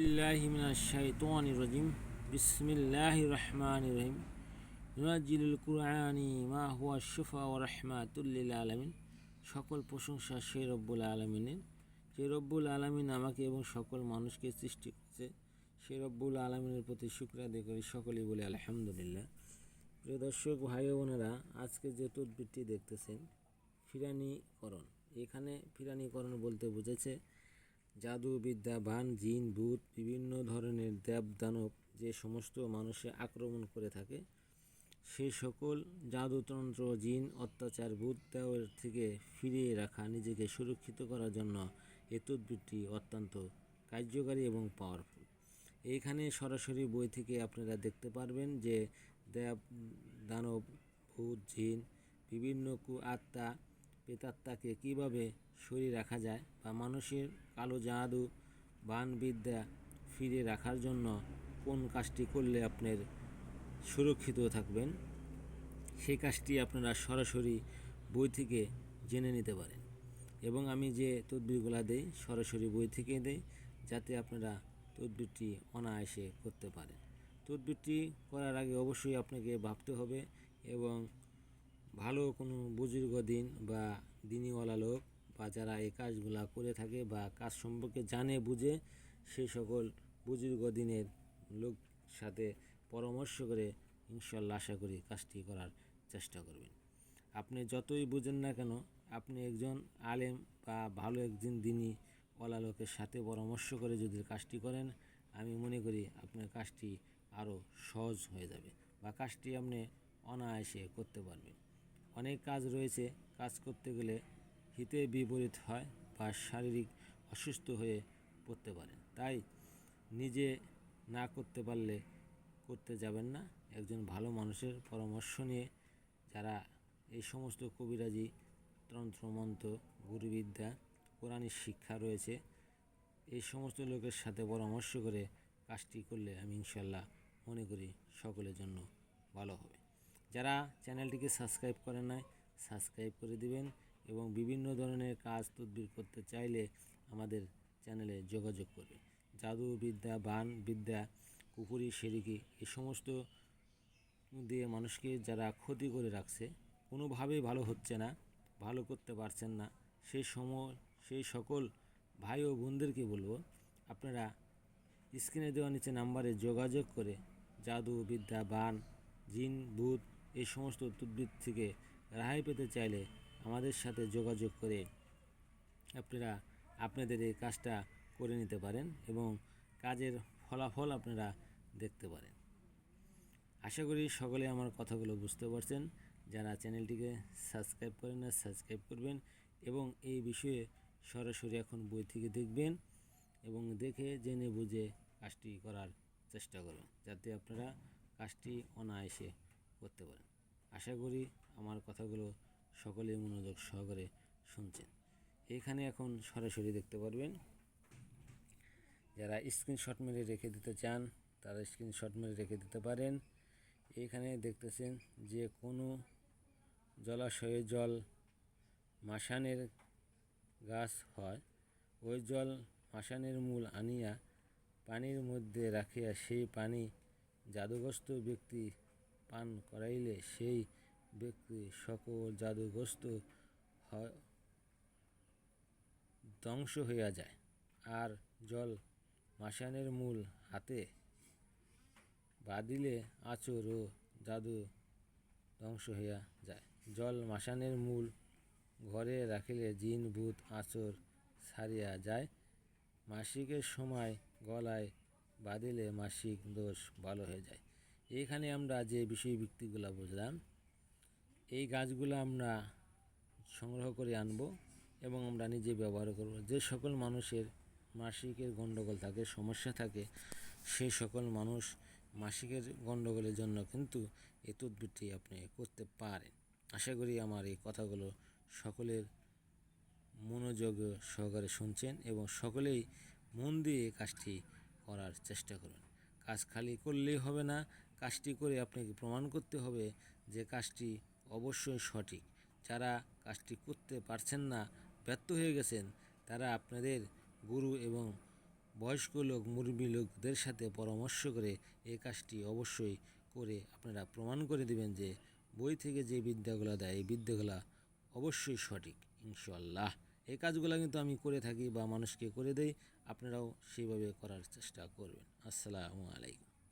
بالله من الشيطان الرجيم بسم الله الرحمن الرحيم ننزل القرآن ما هو الشفاء ورحمة للعالمين সকল প্রশংসা সেই রব্বুল আলমিনের যে রব্বুল আলমিন আমাকে এবং সকল মানুষকে সৃষ্টি করেছে সেই রব্বুল আলমিনের প্রতি শুক্র আদায় করি সকলেই বলে আলহামদুলিল্লাহ প্রিয় দর্শক ভাই ও বোনেরা আজকে যে তদবিরটি দেখতেছেন ফিরানিকরণ এখানে ফিরানিকরণ বলতে বুঝেছে জাদু বিদ্যা বান, জিন, ভূত, বিভিন্ন ধরনের দেব দানব যে সমস্ত মানুষে আক্রমণ করে থাকে সেই সকল জাদুতন্ত্র, জিন, অত্যাচার, ভূত দেওয়ার থেকে ফিরিয়ে রাখা, নিজেকে সুরক্ষিত করার জন্য এ অত্যন্ত কার্যকারী এবং পাওয়ারফুল এইখানে সরাসরি বই থেকে আপনারা দেখতে পারবেন যে দেব, দানব, ভূত, জিন, বিভিন্ন কু আত্মা প্রেতাত্মাকে কীভাবে সরিয়ে রাখা যায় বা মানুষের কালো জাদু, বানবিদ্যা ফিরে রাখার জন্য কোন কাজটি করলে আপনার সুরক্ষিত থাকবেন? সেই কাজটি আপনারা সরাসরি বই থেকে জেনে নিতে পারেন। এবং আমি যে তদবিরগুলো দেই, সরাসরি বই থেকে দেই, যাতে আপনারা তদবিরটি অনায়াসে করতে পারেন। তদবিরটি করার আগে অবশ্যই আপনাকে ভাবতে হবে এবং ভালো কোনো বুজুর্গ দিন বা দিনীওয়ালা লোক বা যারা এই কাজগুলা করে থাকে বা কাজ সম্পর্কে জানে, বুঝে সেই সকল বুজুর্গ দিনের লোক সাথে পরামর্শ করে ইনশাল্লাহ আশা করি কাজটি করার চেষ্টা করবেন। আপনি যতই বুঝেন না কেন, আপনি একজন আলেম বা ভালো একজন দিনী ওলা লোকের সাথে পরামর্শ করে যদি কাজটি করেন, আমি মনে করি আপনার কাজটি আরও সহজ হয়ে যাবে বা কাজটি আপনি অনায়াসে করতে পারবেন। অনেক কাজ রয়েছে। কাজ করতে গেলে হিতে বিপরীত হয় বা শারীরিক অসুস্থ হয়ে পড়তে পারেন। তাই নিজে না করতে পারলে করতে যাবেন না। একজন ভালো মানুষের পরামর্শ নিয়ে যারা এই সমস্ত কবিরাজি তন্ত্রমন্ত্র গুরুবিদ্যা কোরআনের শিক্ষা রয়েছে, এই সমস্ত লোকের সাথে পরামর্শ করে কাজটি করলে আমি ইনশাল্লাহ মনে করি সকলের জন্য ভালো হবে। যারা চ্যানেলটিকে সাবস্ক্রাইব করেন নাই, সাবস্ক্রাইব করে দিবেন এবং বিভিন্ন ধরনের কাজ তদবির করতে চাইলে আমাদের চ্যানেলে যোগাযোগ করবে। জাদু, বিদ্যা, বান, বিদ্যা, কুকুরি, সেরিকি এই সমস্ত দিয়ে মানুষকে যারা ক্ষতি করে রাখছে, কোনোভাবেই ভালো হচ্ছে না, ভালো করতে পারছেন না সেই সময় সেই সকল ভাই ও বোনদেরকে বলব, আপনারা স্ক্রিনে দেওয়া নিচে নাম্বারে যোগাযোগ করে জাদু, বিদ্যা, বান, জিন, ভূত এই সমস্ত তদ্বির থেকে রেহাই পেতে চাইলে আমাদের সাথে যোগাযোগ করে আপনারা, আপনাদের এই কাজটা করে নিতে পারেন এবং কাজের ফলাফল আপনারা দেখতে পারেন। আশা করি সকলে আমার কথাগুলো বুঝতে পারছেন। যারা চ্যানেলটিকে সাবস্ক্রাইব করেন না, সাবস্ক্রাইব করবেন এবং এই বিষয়ে সরাসরি এখন বই থেকে দেখবেন এবং দেখে জেনে বুঝে কাজটি করার চেষ্টা করবেন যাতে আপনারা কাজটি অনায়াসে করতে পারেন। আশা করি আমার কথাগুলো সকলে মনোযোগ সহকারে শুনছেন। এখানে এখন সরাসরি দেখতে পারবেন, যারা স্ক্রিনশট মেরে রেখে দিতে চান, তারা স্ক্রিনশট মেরে রেখে দিতে পারেন। এখানে দেখতেছেন যে কোনো জলাশয়ে জল মাসানের গাছ হয়। ওই জল মাসানের মূল আনিয়া পানির মধ্যে রাখিয়া সেই পানি জাদুগ্রস্ত ব্যক্তি পান করাইলে সেই ব্যক্তি সকল জাদুগ্রস্ত ধ্বংস হইয়া যায়। আর জল মাসানের মূল হাতে বাঁধিলে আচর ও জাদু ধ্বংস হইয়া যায়। জল মাসানের মূল ঘরে রাখিলে জিন, ভূত, আচর ছাড়িয়া যায়। মাসিকের সময় গলায় বাঁধিলে মাসিক দোষ ভালো হয়ে যায়। এইখানে আমরা যে বিষয় ব্যক্তিগুলো বুঝলাম, এই গাছগুলো আমরা সংগ্রহ করে আনব এবং আমরা নিজে ব্যবহার করব। যে সকল মানুষের মাসিকের গণ্ডগোল থাকে, সমস্যা থাকে সেই সকল মানুষ মাসিকের গণ্ডগোলের জন্য কিন্তু এই তদবিরটি আপনি করতে পারেন। আশা করি আমার এই কথাগুলো সকলের মনোযোগ সহকারে শুনছেন এবং সকলেই মন দিয়ে কাজটি করার চেষ্টা করুন। কাজ খালি করলেই হবে না কাজটি করে আপনাকে প্রমাণ করতে হবে যে কাজটি অবশ্যই সঠিক। যারা কাজটি করতে পারছেন না, ব্যর্থ হয়ে গেছেন, তারা আপনাদের গুরু এবং বয়স্ক লোক, মুরব্বী লোকদের সাথে পরামর্শ করে এই কাজটি অবশ্যই করে আপনারা প্রমাণ করে দিবেন যে বই থেকে যে বিদ্যাগুলো দেয়, এই বিদ্যাগুলো অবশ্যই সঠিক ইনশাল্লাহ এই কাজগুলো কিন্তু আমি করে থাকি বা মানুষকে করে দেই, আপনারাও সেইভাবে করার চেষ্টা করবেন। আসসালামু আলাইকুম।